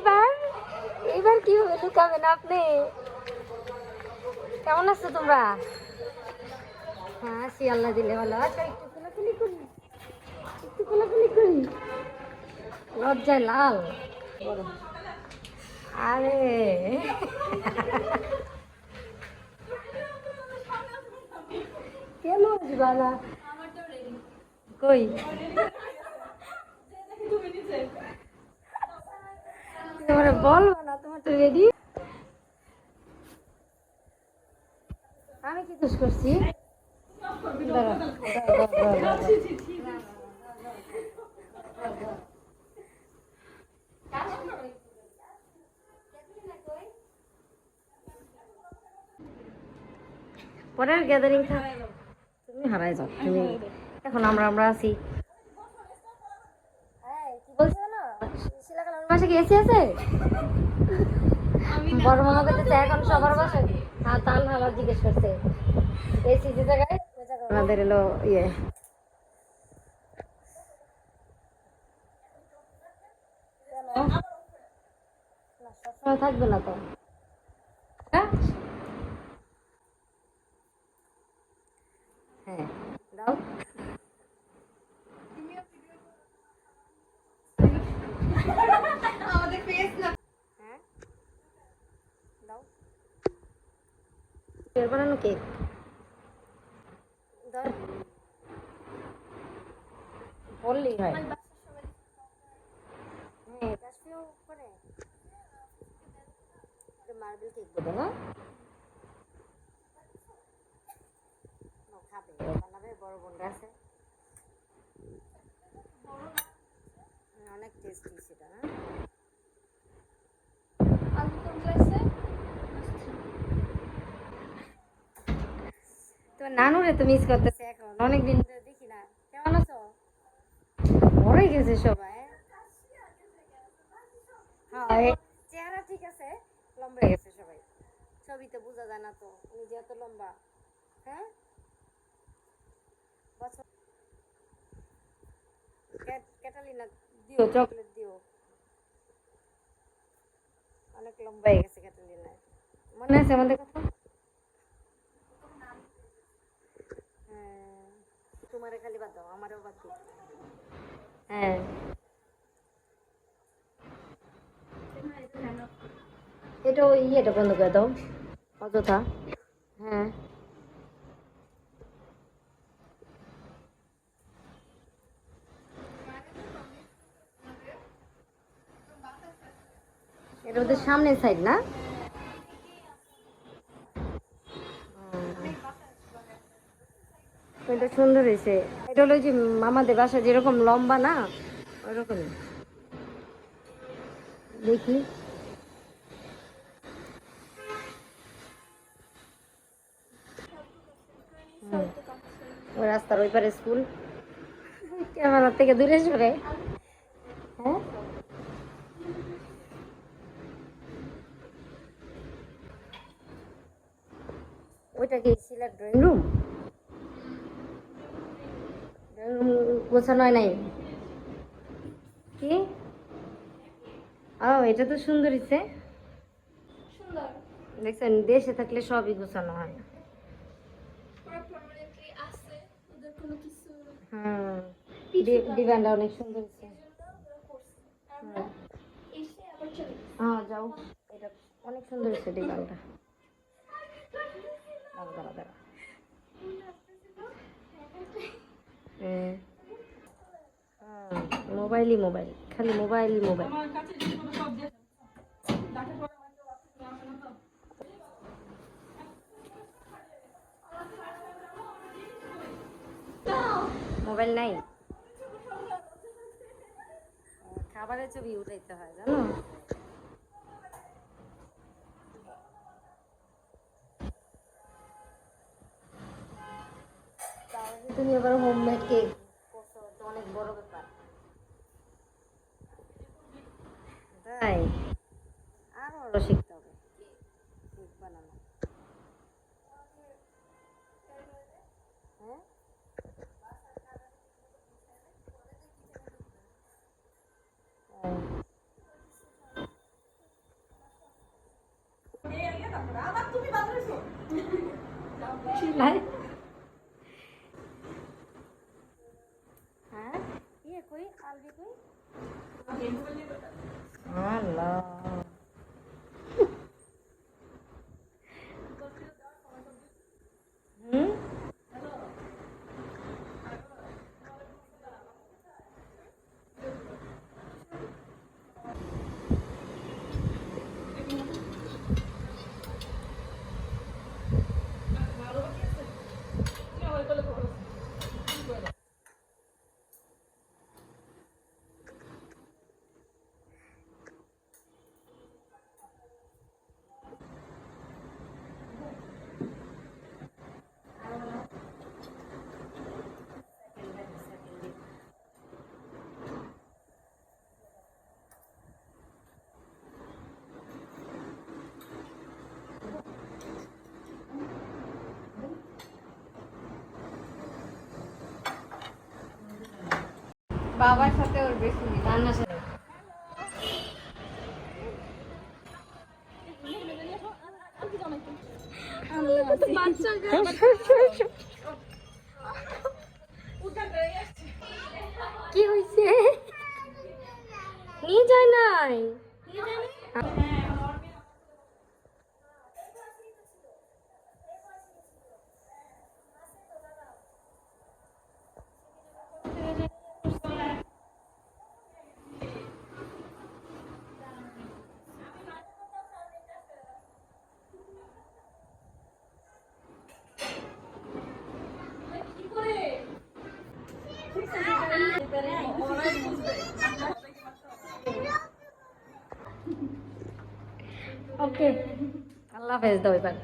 এইবার এইবার কীভাবে লুকাবেন আপনি? কেমন আছো তোমরা? হ্যাঁ সি আল্লাহ দিলে ভালো। আচ্ছা একটু কোলাকুলি করি। একটু কোলাকুলি করি। লজ্জায় লাল। আরে। কেন আসবা না? কই? তোমার বলব না তোমার তো রেডি আমি কি দোষ করছি। পরের গ্যাদারিং তুমি হারাই যাও, তুমি এখন আমরা আমরা আছি। কি বলছো না শিলাকালার বাসা কি এসি আছে? বড় মামা করতেছে এখন সবার বাসে। আর তাল আমার জিজ্ঞেস করছে। এসি যে জায়গায় এলো ইয়ে। সবসময় থাকবে না তো হ্যাঁ হ্যাঁ দাও হ্যাঁ দাও কেক বানানো কেক হয় হ্যাঁ মার্বেল কেক দেবো না? খাবে বানাবে বড় আছে। অনেক টেস্টি সেটা না? নানুরে তো মিস এখন। দেখি না। কেমন আছো? গেছে সবাই। হ্যাঁ চেহারা ঠিক আছে। লম্বা গেছে সবাই। বোঝা যায় না তো। উনি লম্বা। হ্যাঁ? ক্যাটালিনা, দিও, চকলেট দিও। অনেক লম্বা হয়ে গেছে ক্যাটালিনা মনে আছে আমাদের কথা হ্যাঁ তোমারে খালি বাদ দাও বাদ দিও। হ্যাঁ। এটা ওই ইয়েটা বন্ধ করে দাও, অযথা। হ্যাঁ। এটা ওদের সামনের সাইড না? এটা সুন্দর হয়েছে। এটা হলো যে আমাদের বাসা, যেরকম লম্বা না ওরকমই দেখি। ওই রাস্তার ওই পারে স্কুল। ক্যামেরা থেকে দূরে সরে। হ্যাঁ? ওইটা কি Sylhet drawing room drawing room গোছানো হয় নাই? কি? ও এটা তো সুন্দর। হয়েছে দেখছেন দেশে থাকলে সবই গোছানো হয়। হুম ডি- ডিজাইনটা অনেক সুন্দর হুম। হ্যাঁ যাও। এটা অনেক সুন্দর হয়েছে ডিজাইনটা দাঁড়া দাঁড়া দাঁড়া হুম। মোবাইলই মোবাইল, খালি মোবাইলই মোবাইল। মোবাইল নাই? খাবারের ছবি উঠাইতে হয়, জানো? তুমি আবার হোমমেড কেক করছ অনেক বড় ব্যাপার। তাই? আরও আরও শিখতে হবে। কেক বানানো। হ্যাঁ? বাবার সাথে ওর বেশি মিল। রান্নার সাথে। কি হয়েছে নিয়ে যায় নাই। ওকে আল্লাহ হাফেজ দাও এবার।